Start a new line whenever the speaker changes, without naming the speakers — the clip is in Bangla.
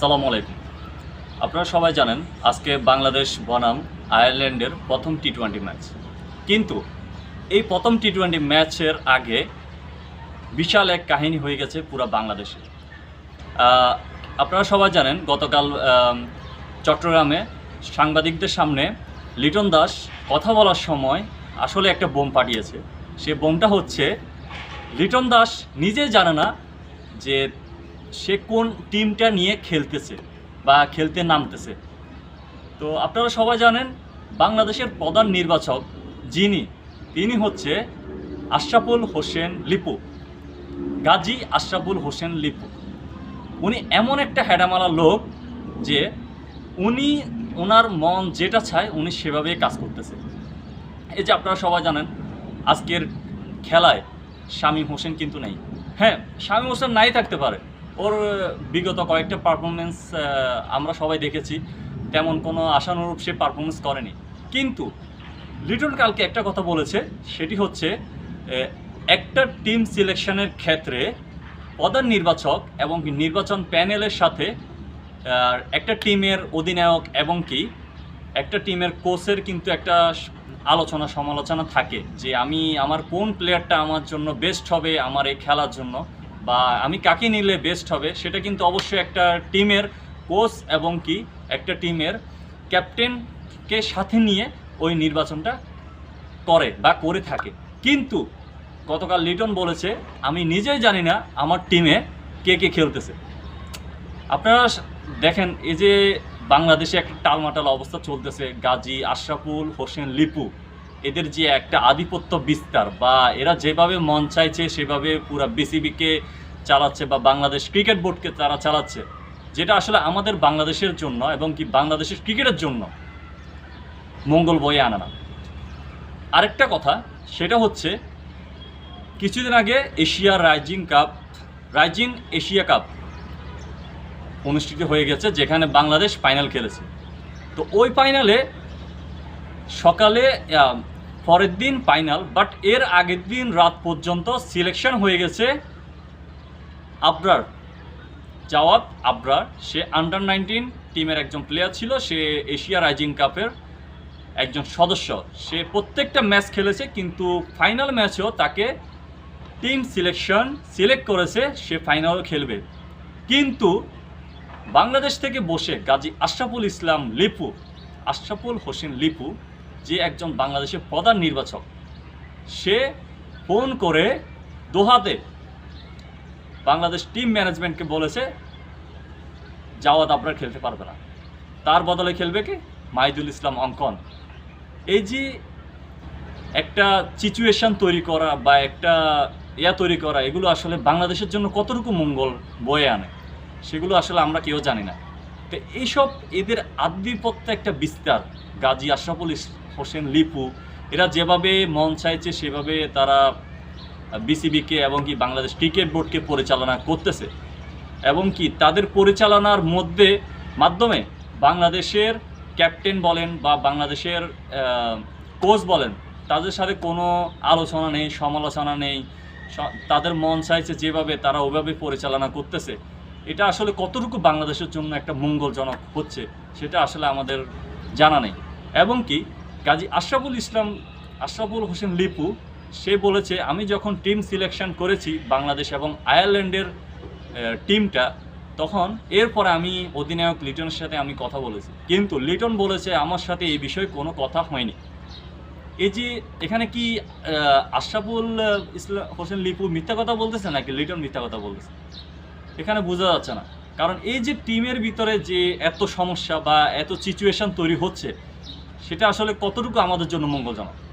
আসসালামু আলাইকুম। আপনারা সবাই জানেন আজকে বাংলাদেশ বনাম আয়ারল্যান্ডের প্রথম টি টোয়েন্টি ম্যাচ কিন্তু এই প্রথম টি টোয়েন্টি ম্যাচের আগে বিশাল এক কাহিনী হয়ে গেছে পুরো বাংলাদেশে। আপনারা সবাই জানেন গতকাল চট্টগ্রামে সাংবাদিকদের সামনে লিটন দাস কথা বলার সময় আসলে একটা বোম পাঠিয়েছে। সে বোমটা হচ্ছে, লিটন দাস নিজে জানে না যে সে কোন টিমটা নিয়ে খেলতেছে বা খেলতে নামতেছে? তো আপনারা সবাই জানেন, বাংলাদেশের প্রধান নির্বাচক যিনি, তিনি হচ্ছে আশরাফুল হোসেন লিপু, গাজী আশরাফুল হোসেন লিপু। উনি এমন একটা হেডামালা লোক যে উনি ওনার মন যেটা চায় উনি সেভাবেই কাজ করতেছে। এই যে আপনারা সবাই জানেন, আজকের খেলায় শামীম হোসেন কিন্তু নেই। হ্যাঁ শামীম হোসেন নাই থাকতে পারে। ওর বিগত কয়েকটা পারফরমেন্স আমরা সবাই দেখেছি। তেমন কোনো আশানুরূপ সে পারফরমেন্স করেনি। কিন্তু লিটন কালকে একটা কথা বলেছে, সেটি হচ্ছে একটা টিম সিলেকশনের ক্ষেত্রে প্রধান নির্বাচক এবং নির্বাচন প্যানেলের সাথে একটা টিমের অধিনায়ক এবং কি, একটা টিমের কোচের কিন্তু একটা আলোচনা সমালোচনা থাকে যে আমি, আমার কোন প্লেয়ারটা আমার জন্য বেস্ট হবে আমার এই খেলার জন্য। বা আমি কাকে নিলে বেস্ট হবে সেটা কিন্তু অবশ্যই একটা টিমের কোচ এবং কি একটা টিমের ক্যাপ্টেনকে সাথে নিয়ে ওই নির্বাচনটা করে বা করে থাকে। কিন্তু গতকাল লিটন বলেছে, আমি নিজেই জানি না আমার টিমে কে কে খেলতেছে। আপনারা দেখেন, এই যে বাংলাদেশে একটা টালমাটাল অবস্থা চলতেছে, গাজী, আশরাফুল, হোসেন, লিপু। এদের যে একটা আধিপত্য বিস্তার বা এরা যেভাবে মন চাইছে, সেভাবে পুরো বিসিবিকে চালাচ্ছে বা বাংলাদেশ ক্রিকেট বোর্ডকে তারা চালাচ্ছে, যেটা আসলে আমাদের বাংলাদেশের জন্য এবং কি বাংলাদেশের ক্রিকেটের জন্য মঙ্গল বয়ে আনা না। আরেকটা কথা, সেটা হচ্ছে কিছুদিন আগে Asia rising cup, rising Asia cup অনুষ্ঠিত হয়ে গেছে, যেখানে বাংলাদেশ ফাইনাল খেলেছে। তো ওই ফাইনালে সকালে পরের দিন ফাইনাল বাট এর আগের দিন রাত পর্যন্ত সিলেকশন হয়ে গেছে আবরার। জাওয়াত আবরার, সে আন্ডার নাইনটিন টিমের একজন প্লেয়ার ছিল, সে এশিয়া রাইজিং কাপের একজন সদস্য। সে প্রত্যেকটা ম্যাচ খেলেছে, কিন্তু ফাইনাল ম্যাচেও তাকে টিম সিলেকশন সিলেক্ট করেছে, সে ফাইনালও খেলবে। কিন্তু বাংলাদেশ থেকে বসে গাজী আশরাফুল ইসলাম লিপু, আশরাফুল হোসেন লিপু যে একজন বাংলাদেশের প্রধান নির্বাচক, সে ফোন করে দোহাতে বাংলাদেশ টিম ম্যানেজমেন্টকে বলেছে জাওয়াদ আবরার খেলতে পারবে না। তার বদলে খেলবে কি? মাইদুল ইসলাম অঙ্কন। এই যে একটা সিচুয়েশন তৈরি করা বা একটা ইয়া তৈরি করা, এগুলো আসলে বাংলাদেশের জন্য কতটুকু মঙ্গল বয়ে আনে, সেগুলো আসলে আমরা কেউ জানি না। তো এইসব এদের আধিপত্য একটা বিস্তার। গাজী আশরাফুল হোসেন, লিপু, এরা যেভাবে মন চাইছে, সেভাবে তারা বিসিবিকে এবং কি বাংলাদেশ ক্রিকেট বোর্ডকে পরিচালনা করতেছে। এবং কি তাদের পরিচালনার মধ্যে মাধ্যমে বাংলাদেশের ক্যাপ্টেন বলেন বা বাংলাদেশের কোচ বলেন, তাদের সাথে কোনো আলোচনা নেই, সমালোচনা নেই। তাদের মন চাইছে যেভাবে তারা ওইভাবে পরিচালনা করতেছে। এটা আসলে কতটুকু বাংলাদেশের জন্য একটা মঙ্গলজনক হচ্ছে, সেটা আসলে আমাদের জানা নেই। এবং কি, কাজী আশরাফুল ইসলাম, আশরাফুল হোসেন লিপু, সে বলেছে, আমি যখন টিম সিলেকশন করেছি বাংলাদেশ এবং আয়ারল্যান্ডের টিমটা তখন এরপরে আমি অধিনায়ক লিটনের সাথে আমি কথা বলেছি। কিন্তু লিটন বলেছে, আমার সাথে এই বিষয়ে কোনো কথা হয়নি। এই যে, এখানে কি আশরাফুল ইসলাম হোসেন লিপু মিথ্যা কথা বলতেছে, নাকি লিটন মিথ্যা কথা বলতেছে? এখানে বোঝা যাচ্ছে না। কারণ এই যে টিমের ভিতরে যে এত সমস্যা বা এত সিচুয়েশন তৈরি হচ্ছে, সেটা আসলে কতটুকু আমাদের জন্য মঙ্গলজনক?